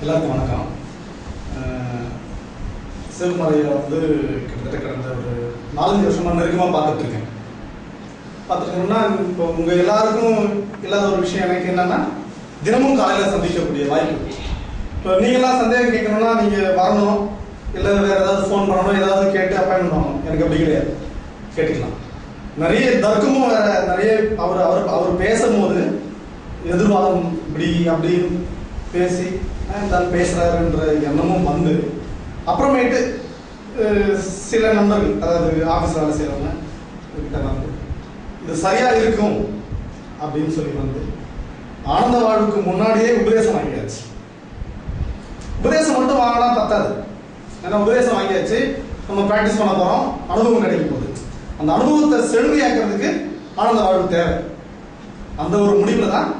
எல்லாருக்கும் வணக்கம். சிவமலையை வந்து கிட்டத்தட்ட கடந்த ஒரு நாலஞ்சு வருஷமாக நெருக்கமாக பார்த்துட்டு இருக்கேன். இப்போ உங்கள் எல்லாருக்கும் இல்லாத ஒரு விஷயம் எனக்கு என்னென்னா தினமும் காலையில் சந்திக்கக்கூடிய வாய்ப்பு. இப்போ நீங்களாம் சந்தேகம் கேட்கணும்னா நீங்கள் வரணும். இல்லை வேறு ஏதாவது ஃபோன் பண்ணணும் ஏதாவது கேட்டு அப்பாயின்மெண்ட் பண்ணணும். எனக்கு அப்படி கிடையாது. கேட்டுக்கலாம். நிறைய தர்க்கமும் வேறு நிறைய அவர் அவர் அவர் பேசும்போது எதிர்வாதம் இப்படி அப்படின்னு பேசி தான் பேசுகிறாருன்ற எண்ணமும் வந்து அப்புறமேட்டு சில நண்பர்கள் அதாவது ஆஃபீஸ் வேலை செய்கிறவங்க கிட்ட வந்து இது சரியாக இருக்கும்? அப்படின்னு சொல்லி வந்து ஆனந்த வாழ்வுக்கு முன்னாடியே உபதேசம் வாங்கியாச்சு. உபதேசம் மட்டும் வாங்கினா பத்தாது. ஏன்னா உபதேசம் வாங்கியாச்சு. நம்ம ப்ராக்டிஸ் பண்ண போகிறோம் அனுபவம் கிடைக்கும் போகுது. அந்த அனுபவத்தை செழுமையாக்குறதுக்கு ஆனந்த வாழ்வு தேவை. அந்த ஒரு முடிவில் தான்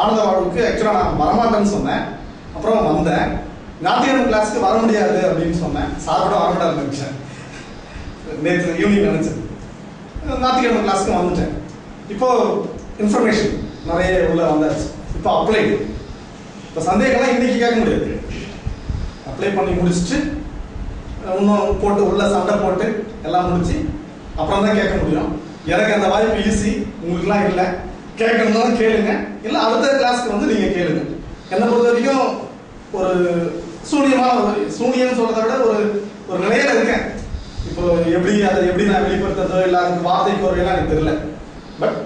ஆனந்த வாழ்வுக்கு ஆக்சுவலாக நான் வரமாட்டேன்னு சொன்னேன். அப்புறம் வந்தேன். ஞாயிற்றுக்கிழமை கிளாஸ்க்கு வர முடியாது அப்படின்னு சொன்னேன். சாப்பிட வரமாட்டாரு நினைச்சேன். நேற்று ஈவினிங் நினைச்சேன். ஞாயிற்றுக்கிழமை கிளாஸ்க்கு வந்துட்டேன். இப்போ இன்ஃபர்மேஷன் நிறைய உள்ள வந்தாச்சு. இப்போ அப்ளை இப்போ சந்தேகம்லாம் இன்னைக்கு கேட்க முடியாது. அப்ளை பண்ணி முடிச்சுட்டு இன்னும் போட்டு உள்ள சண்டை போட்டு எல்லாம் முடிச்சு அப்புறம் தான் கேட்க முடியும். எனக்கு அந்த வாய்ப்பு ஈஸி உங்களுக்குலாம் இல்லை. கேட்கணும்னாலும் கேளுங்க. இல்லை அடுத்த கிளாஸ்க்கு வந்து நீங்கள் கேளுங்க. என்னை பொறுத்த வரைக்கும் ஒரு சூனியமான ஒரு சூனியம்னு சொல்கிறத விட ஒரு ஒரு நிலையில இருக்கேன். இப்போ எப்படி அதை எப்படி நான் வெளிப்படுத்துறதோ இல்லை அதுக்கு வார்த்தைக்கு வரையெல்லாம் எனக்கு தெரியல. பட்